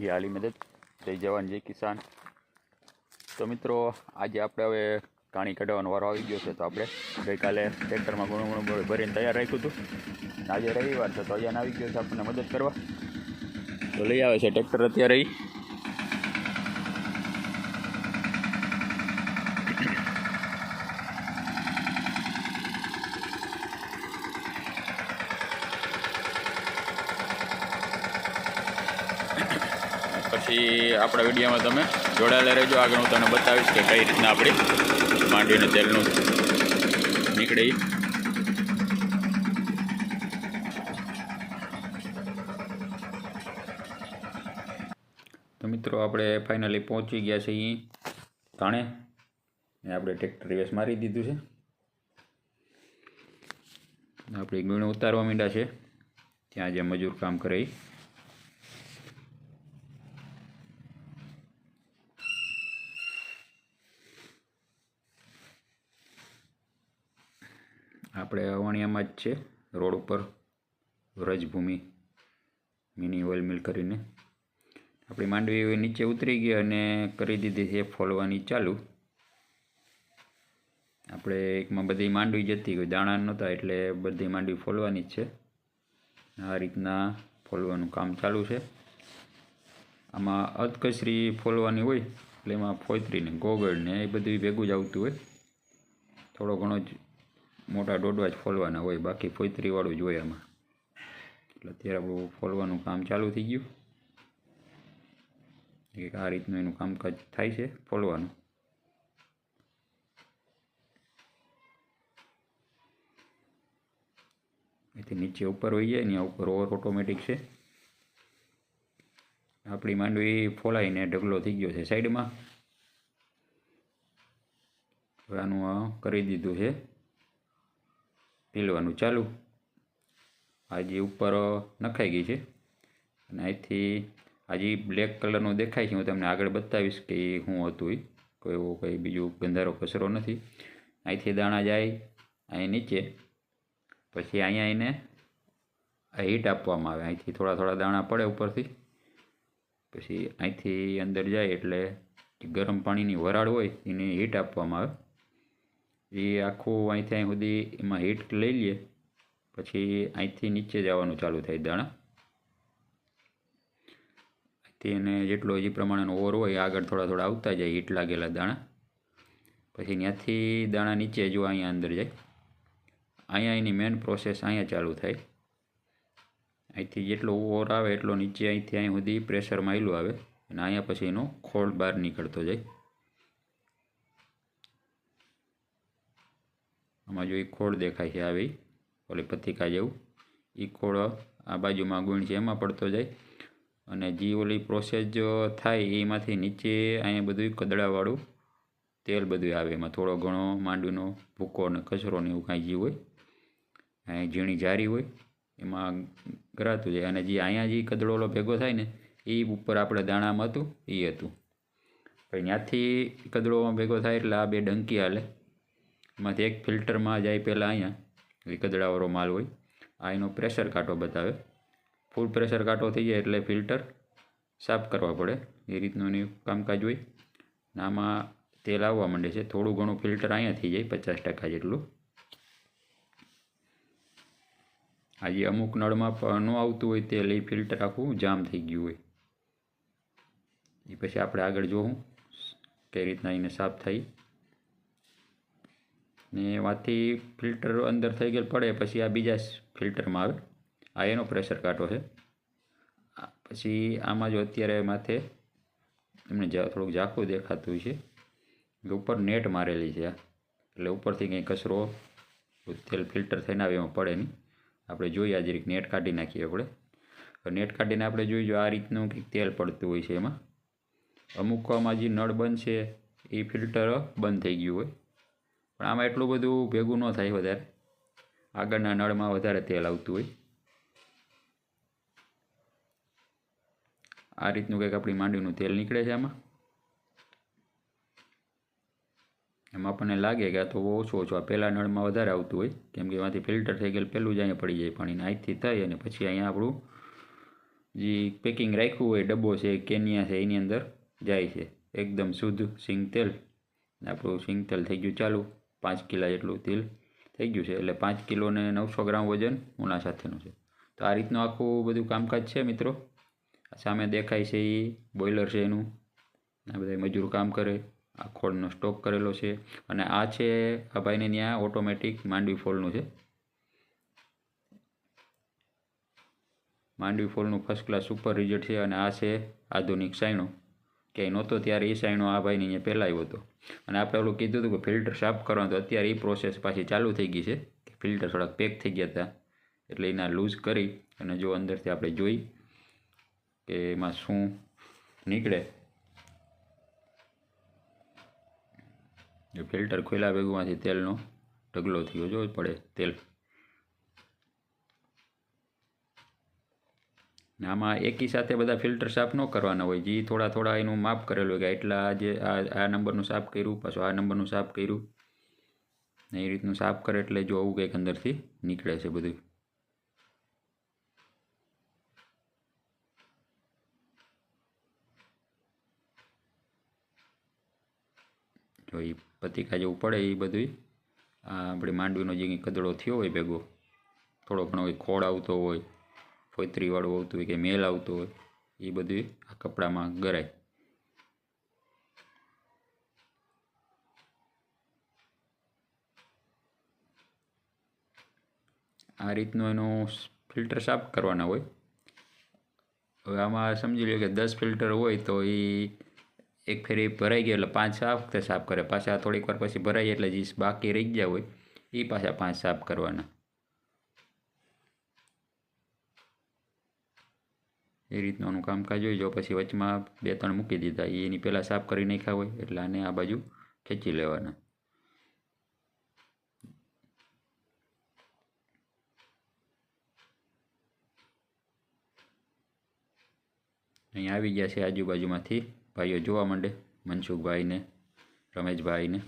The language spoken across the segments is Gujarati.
હાલી મદદ જય જવાન જય કિસાન. તો મિત્રો, આજે આપણે હવે કાણી કઢાવવાનો વારો આવી ગયો છે, તો આપણે ગઈકાલે ટ્રેક્ટરમાં ઘણું ઘણું ભરીને તૈયાર રાખ્યું હતું. આજે રવિવાર છે, તો અહીંયા આવી ગયો છે આપણને મદદ કરવા. તો લઈ આવે છે ટ્રેક્ટર અત્યારે પછી આપણા વિડીયોમાં તમે જોડાયેલા રહેજો. આગળ હું તમને બતાવીશ કે કઈ રીતના આપણી માંડવીને તેલનું નીકળે. તો મિત્રો, આપણે ફાઇનલી પહોંચી ગયા છીએ થાણે. ને આપણે ટ્રેક્ટર રિવેસ મારી દીધું છે. આપણે ગુણ ઉતારવા માંડ્યા છે. ત્યાં જે મજૂર કામ કરે ઈ. જ છે. રોડ ઉપર વ્રજભૂમિ મિની ઓઇલ મિલ કરીને. આપણી માંડવી નીચે ઉતરી ગઈ અને કરી દીધી છે ફોલવાની ચાલુ. આપણે એકમાં બધી માંડવી જતી કોઈ દાણા નહોતા, એટલે બધી માંડવી ફોલવાની જ છે. આ રીતના ફોલવાનું કામ ચાલુ છે. આમાં અધકસરી ફોલવાની હોય, એટલે એમાં ફોતરીને ગોગળને એ બધું ભેગું જ આવતું હોય. થોડો ઘણો જ મોટા ડોડવા જ ફોલવાના હોય, બાકી ફોતરીવાળું જ હોય આમાં. એટલે અત્યારે આપણું ફોલવાનું કામ ચાલુ થઈ ગયું. એક આ રીતનું એનું કામકાજ થાય છે, ફોલવાનું. એથી નીચે ઉપર હોઈ જાય ને ઉપર ઓવર ઓટોમેટિક છે. આપણી માંડવી ફોલાઈને ઢગલો થઈ ગયો છે સાઈડમાં. હવે આનું કરી દીધું છે. પીલવાનું ચાલુ. આ ઉપર નખાઈ ગઈ છે. અને અહીંથી આ જે બ્લેક કલરનું દેખાય છે. હું તમને આગળ બતાવીશ કે એ શું હતું એ. કોઈ એવો કંઈ બીજું ગંધારો, કચરો નથી. અહીંથી દાણા જાય, અહીં નીચે. પછી અહીંયા એને હીટ આપવામાં આવે. અહીંથી થોડા થોડા દાણા પડે ઉપરથી. પછી અહીંથી અંદર જાય એટલે ગરમ પાણીની વરાળ હોય, એને હીટ આપવામાં આવે. એ આખું અહીંથી અહીં સુધી એમાં હીટ લઈ લઈએ પછી અહીંથી નીચે જવાનું ચાલુ થાય દાણા. એને જેટલો જે પ્રમાણેનો ઓર હોય આગળ થોડા થોડા આવતા જાય, હીટ લાગેલા દાણા. પછી ત્યાંથી દાણા નીચે જો અહીંયા અંદર જાય, અહીંયા એની મેન પ્રોસેસ અહીંયા ચાલુ થાય. અહીંથી જેટલો ઓર આવે એટલો નીચે અહીંથી અહીં સુધી પ્રેશરમાં આવેલું આવે અને અહીંયા પછી એનો ખોળ બહાર નીકળતો જાય. આમાં જો એ ખોળ દેખાય છે આવી, ઓલી પત્રિકા જેવું એ ખોળ આ બાજુમાં ગુણ છે, એમાં પડતો જાય. અને જે ઓલી પ્રોસેસ જો થાય, એમાંથી નીચે અહીંયા બધું કદડાવાળું તેલ બધું આવે, એમાં થોડો ઘણો માંડવીનો ભૂકો ને કચરો ને એવું કાંઈ જે હોય અહીં ઝીણી જારી હોય, એમાં ગરાતું જાય. અને જે અહીંયા જે કદડોલો ભેગો થાય ને, એ ઉપર આપણે દાણામાં હતું, એ હતું. પછી ત્યાંથી કદડોમાં ભેગો થાય એટલે આ બે ડંકી હાલે. એમાંથી એક ફિલ્ટરમાં જાય પહેલાં અહીંયા એ કદડાવાળો માલ હોય. આ એનો પ્રેશર કાંટો બતાવે. ફૂલ પ્રેશર કાંટો થઈ જાય એટલે ફિલ્ટર સાફ કરવા પડે. એ રીતનું એનું કામકાજ હોય. ને આમાં તેલ આવવા માંડે છે. થોડું ઘણું ફિલ્ટર અહીંયા થઈ જાય, પચાસ ટકા જેટલું. આજે અમુક નળમાં ન આવતું હોય તેલ, એ ફિલ્ટર આખું જામ થઈ ગયું હોય. એ પછી આપણે આગળ જોવું કઈ રીતના એને સાફ થાય. ને એમાંથી ફિલ્ટર અંદર થઈ ગયેલ પડે, પછી આ બીજા ફિલ્ટરમાં આવે. આ એનો પ્રેશર કાંટો છે. પછી આમાં જો અત્યારે માથે એમને થોડુંક ઝાંખું દેખાતું છે. ઉપર નેટ મારેલી છે એટલે ઉપરથી કંઈ કચરો તેલ ફિલ્ટર થઈને આવે એમાં પડે નહીં. આપણે જોઈએ આજે જરીક નેટ કાઢી નાખીએ આપણે. નેટ કાઢીને આપણે જોઈ જો આ રીતનું કંઈક તેલ પડતું હોય છે એમાં. અમુકમાં જે નળ બંધ છે, એ ફિલ્ટર બંધ થઈ ગયું હોય. પણ આમાં એટલું બધું ભેગું ન થાય વધારે. આગળના નળમાં વધારે તેલ આવતું હોય. આ રીતનું કંઈક આપણી માંડવીનું તેલ નીકળે છે આમાં. એમાં આપણને લાગે કે આ તો ઓછું ઓછું આ પહેલાં નળમાં વધારે આવતું હોય. કેમ કે એમાંથી ફિલ્ટર થઈ ગયેલું પહેલું જ અહીંયા પડી જાય પાણીને અહીંથી થઈ અને પછી અહીંયા આપણું જે પેકિંગ રાખ્યું હોય, ડબ્બો છે, કેનિયા છે, એની અંદર જાય છે. એકદમ શુદ્ધ સિંગ તેલ આપણું સિંગ તેલ થઈ ગયું ચાલુ. પાંચ કિલા જેટલું તેલ થઈ ગયું છે. એટલે પાંચ કિલોને નવસો ગ્રામ વજન ઉના સાથેનું છે. તો આ રીતનું આખું બધું કામકાજ છે મિત્રો. સામે દેખાય છે એ બોઇલર છે એનું. આ બધા મજૂર કામ કરે. આ ખોળનો સ્ટોક કરેલો છે. અને આ છે આ ભાઈને ત્યાં ઓટોમેટિક માંડવી ફોલનું છે. માંડવી ફોલનું ફર્સ્ટ ક્લાસ સુપર રિઝલ્ટ છે અને આ છે આધુનિક સાયણો. ક્યાંય નહોતો, ત્યારે એ સાયણો આ ભાઈની અહીંયા પહેલાં આવ્યો હતો. અને આપણે ઓલું કીધું હતું કે ફિલ્ટર સાફ કરવાનું, તો અત્યારે એ પ્રોસેસ પાછી ચાલુ થઈ ગઈ છે, કે ફિલ્ટર થોડાક પેક થઈ ગયા હતા. એટલે એના લૂઝ કરી અને જો અંદરથી આપણે જોઈ કે એમાં શું નીકળે. જો ફિલ્ટર ખોલ્યા ભેગુમાંથી તેલનો ઢગલો થયો, જો પડે તેલ. ને આમાં એકી સાથે બધા ફિલ્ટર સાફ ન કરવાના હોય. જે થોડા થોડા એનું માપ કરેલું હોય કે એટલા જે આ આ નંબરનું સાફ કર્યું, પાછું આ નંબરનું સાફ કર્યું. ને એ રીતનું સાફ કરે એટલે જો આવું કંઈક અંદરથી નીકળે છે બધું. જો એ પતિકા જેવું પડે એ બધું આપણી માંડવીનો જે કદડો થયો હોય ભેગો, થોડો ઘણો ખોળ આવતો હોય. ફોતરીવાળું આવતું હોય કે મેલ આવતો હોય, એ બધું આ કપડામાં ગરાય. આ રીતનું એનું ફિલ્ટર સાફ કરવાના હોય. હવે આમાં સમજી લો કે દસ ફિલ્ટર હોય તો એ એક ફેરી ભરાઈ ગયા એટલે પાંચ સાફ વખતે સાફ કરે. પાછા થોડીક વાર પછી ભરાઈ એટલે જે બાકી રહી ગયા હોય, એ પાછા પાંચ સાફ કરવાના. એ રીતનું આનું કામકાજ હોય, જો પછી વચમાં બે ત્રણ મૂકી દીધા એની પહેલાં સાફ કરી નાખ્યા હોય, એટલે આને આ બાજુ ખેંચી લેવાના. અહીંયા આવી ગયા છે આજુબાજુમાંથી ભાઈઓ જોવા માંડે, મનસુખભાઈને, રમેશભાઈને.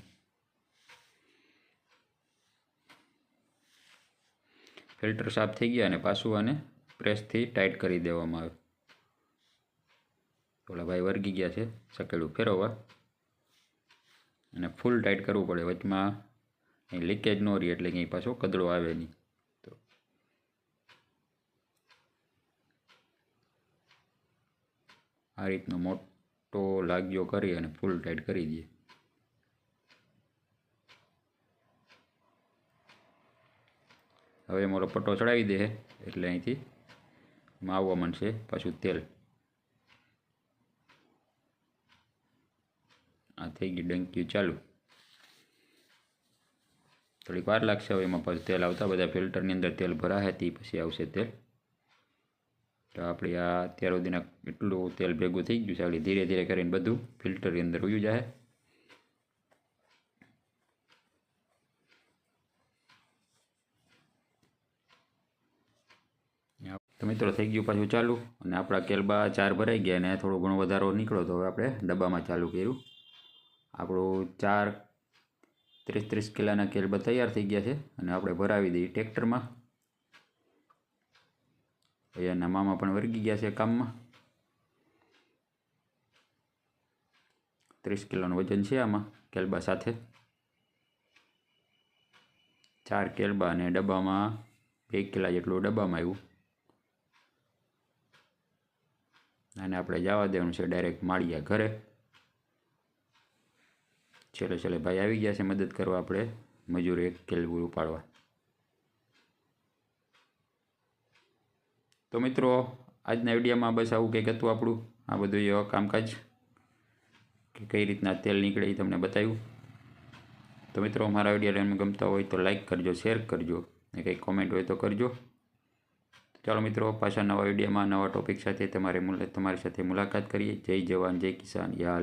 ફિલ્ટર સાફ થઈ ગયા અને પાછું આને પ્રેસથી ટાઈટ કરી દેવામાં આવે થોડા ભાઈ વર્ગી ગયા છે સકેલું ફેરવવા. અને ફૂલ ટાઈટ કરવું પડે, વચમાં અહીં લીકેજ ન રહી એટલે અહીં પાછો કદડો આવે નહીં. તો આ રીતનો મોટો લાગ્યો કરી અને ફૂલ ટાઈટ કરી દઈએ. હવે મારો પટ્ટો ચડાવી દે એટલે અહીંથી માવવા માંડશે પાછું તેલ. આ થઈ ગયું ડંક્યું ચાલુ. થોડીક વાર લાગશે હવે એમાં પાછું તેલ આવતા, બધા ફિલ્ટરની અંદર તેલ ભરાશે તે પછી આવશે તેલ. તો આપણે આ અત્યાર સુધીના એટલું તેલ ભેગું થઈ ગયું છે, આપણે ધીરે ધીરે કરીને બધું ફિલ્ટરની અંદર ઉયું જાય તો મિત્રો થઈ ગયું પાછું ચાલુ, અને આપણા કેલબા ચાર ભરાઈ ગયા અને થોડો ઘણો વધારો નીકળ્યો તો હવે આપણે ડબ્બામાં ચાલુ કર્યું. આપણું ચાર ત્રીસ ત્રીસ કિલોના કેલબા તૈયાર થઈ ગયા છે અને આપણે ભરાવી દઈએ ટ્રેક્ટરમાં. અહીંયાના મામા પણ વર્ગી ગયા છે કામમાં. ત્રીસ કિલોનું વજન છે આમાં કેલબા સાથે. ચાર કેલબા અને ડબ્બામાં બે કિલા જેટલું ડબ્બામાં આવ્યું. અને આપણે જવા દેવાનું છે ડાયરેક્ટ માળીયા ઘરે. છેલ્લે ચલો, ભાઈ, આવી ગયા છે મદદ કરવા આપણે. મજૂર એક કેલવું ઉપાડવા. તો મિત્રો, આજના વિડીયોમાં બસ આવું કંઈક હતું આપણું. આ બધું એવા કામકાજ. કે કઈ રીતના તેલ નીકળે એ તમને બતાવ્યું. તો મિત્રો મારા વીડિયો ગમતા હોય તો લાઇક કરજો શેર કરજો. ને કંઈક કોમેન્ટ હોય તો કરજો. ચાલો મિત્રો, પાછા નવા વિડીયોમાં નવા ટોપિક સાથે તમારે તમારી સાથે મુલાકાત કરીએ. જય જવાન, જય કિસાન. યા